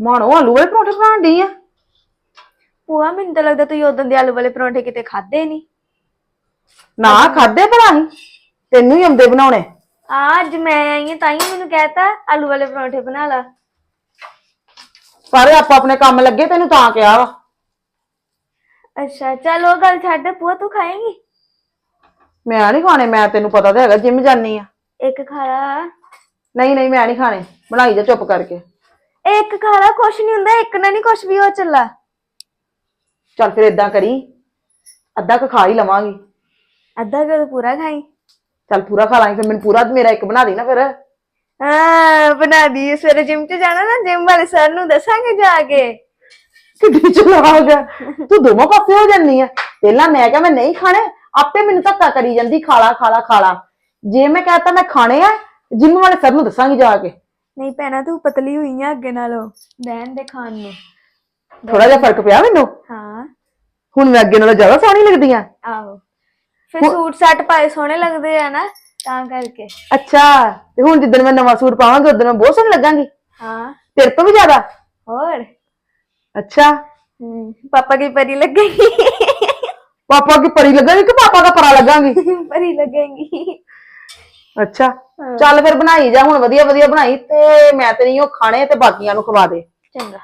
ਮਾਣੋ ਆਲੂ ਵਾਲੇ ਪਰੌਂਠੇ ਬਣਾਉਣ ਡਈ ਆ? ਭੂਆ ਮੈਨੂੰ ਤਾਂ ਲੱਗਦਾ ਤੁਸੀਂ ਉਦੋਂ ਦੇ ਆਲੂ ਵਾਲੇ ਪਰੌਂਠੇ ਕਿਤੇ ਖਾਦੇ ਨਹੀਂ ਨਾ ਖਾਦੇ ਭਲਾ ਹੀ ਤੈਨੂੰ ਹੀ ਆਉਂਦੇ ਬਣਾਉਣੇ। ਅੱਜ ਮੈਂ ਆਈ ਹਾਂ ਤਾਂ ਹੀ ਮੈਨੂੰ ਕਹਿਤਾ ਆਲੂ ਵਾਲੇ ਪਰੌਂਠੇ ਬਣਾ ਲਾ। ਸਾਰੇ ਆਪਾਂ ਆਪਣੇ ਕੰਮ ਲੱਗੇ ਤੈਨੂੰ ਤਾਂ ਕਿਹਾ ਵਾ। ਅੱਛਾ ਚਲ ਉਹ ਗੱਲ ਛੱਡ ਭੂਆ ਤੂੰ ਖਾਏਂਗੀ? ਮੈਂ ਨਹੀਂ ਖਾਣੇ ਮੈਂ ਤੈਨੂੰ ਪਤਾ ਤਾਂ ਹੈਗਾ ਜਿਮ ਜਾਨੀ ਆ। ਇੱਕ ਖਾ ਲਾ। ਨਹੀਂ ਨਹੀਂ ਮੈਂ ਨਹੀਂ ਖਾਣੇ। ਬਣਾਈ ਜਾ ਚੁੱਪ ਕਰਕੇ। ਇੱਕ ਖਾ ਲਾ ਕੁਛ ਨਹੀਂ ਹੁੰਦਾ ਇੱਕ ਨਾਲ ਨਹੀਂ ਕੁਛ ਵੀ ਹੋ ਚੱਲਾ ਚੱਲ ਫਿਰ ਇਦਾਂ ਕਰੀ ਅੱਧਾ ਕੁ ਖਾ ਹੀ ਲਵਾਂਗੀ। ਅੱਧਾ ਕਰ ਪੂਰਾ ਖਾਈ। ਚੱਲ ਪੂਰਾ ਖਾ ਲਾਂਗੇ ਫਿਰ ਮੈਨੂੰ ਪੂਰਾ ਮੇਰਾ ਇੱਕ ਬਣਾ ਦੇ ਨਾ ਫਿਰ। ਹਾਂ ਬਣਾ ਦੀ ਸਵੇਰੇ ਜਿਮ ਤੇ ਜਾਣਾ ਨਾ ਜਿਮ ਵਾਲੇ ਸਰ ਨੂੰ ਦੱਸਾਂਗੇ ਜਾ ਕੇ। ਕਿੱਡੀ ਚਲਾ ਗਿਆ ਤੂੰ ਦੋਵਾਂ ਪਾਸੇ ਹੋ ਜਾਂਦੀ ਆ। ਪਹਿਲਾਂ ਮੈਂ ਕਿਹਾ ਮੈਂ ਨਹੀਂ ਖਾਣੇ ਆਪੇ ਮੈਨੂੰ ਧੱਕਾ ਕਰੀ ਜਾਂਦੀ ਖਾਲਾ ਖਾਲਾ ਖਾਲਾ। ਜੇ ਮੈਂ ਕਹਤਾ ਮੈਂ ਖਾਣੇ ਆ ਜਿਮ ਵਾਲੇ ਸਰ ਨੂੰ ਦੱਸਾਂਗੀ ਜਾ ਕੇ। ਨਹੀਂ ਭੈਣਾ ਤੂੰ ਪਤਲੀ ਹੋਈ ਆ ਅੱਗੇ ਨਾਲੋਂ। ਰਹਿਣ ਦੇ ਖਾਣ ਨੂੰ। ਥੋੜਾ ਜਿਹਾ ਫ਼ਰਕ ਪਿਆ ਮੈਨੂੰ? ਹਾਂ। ਹੁਣ ਮੈਂ ਅੱਗੇ ਨਾਲੋਂ ਜ਼ਿਆਦਾ ਸੋਹਣੀ ਲੱਗਦੀ ਆ। ਆਹੋ। ਫਿਰ ਸੂਟ ਸੱਟ ਪਾਏ ਸੋਹਣੇ ਲੱਗਦੇ ਆ ਨਾ ਤਾਂ ਕਰਕੇ। ਅੱਛਾ ਤੇ ਹੁਣ ਜਿੱਦਣ ਮੈਂ ਨਵਾਂ ਸੂਟ ਪਾਵਾਂਗੀ ਉਦੋਂ ਮੈਂ ਬਹੁਤ ਸੋਹਣੀ ਲੱਗਾਂਗੀ। ਹਾਂ। ਤੇਰੇ ਤੋਂ ਵੀ ਜ਼ਿਆਦਾ? ਹੋਰ? ਅੱਛਾ। ਹਮ, ਪਾਪਾ ਕੀ ਪਰੀ ਲੱਗੇਗੀ? ਪਾਪਾ ਕੀ ਪਰੀ ਲੱਗਾਂਗੀ ਕਿ ਪਾਪਾ ਦਾ ਪਰਾ ਲੱਗਾਂਗੀ? ਪਰੀ ਲੱਗੇਗੀ। ਅੱਛਾ ਚੱਲ ਫਿਰ ਬਣਾਈ ਜਾ ਹੁਣ ਵਧੀਆ ਵਧੀਆ ਬਣਾਈ ਤੇ ਮੈਂ ਤੇ ਨਹੀਂ ਉਹ ਖਾਣੇ ਤੇ ਬਾਕੀਆਂ ਨੂੰ ਖਵਾ ਦੇ। ਚੰਗਾ।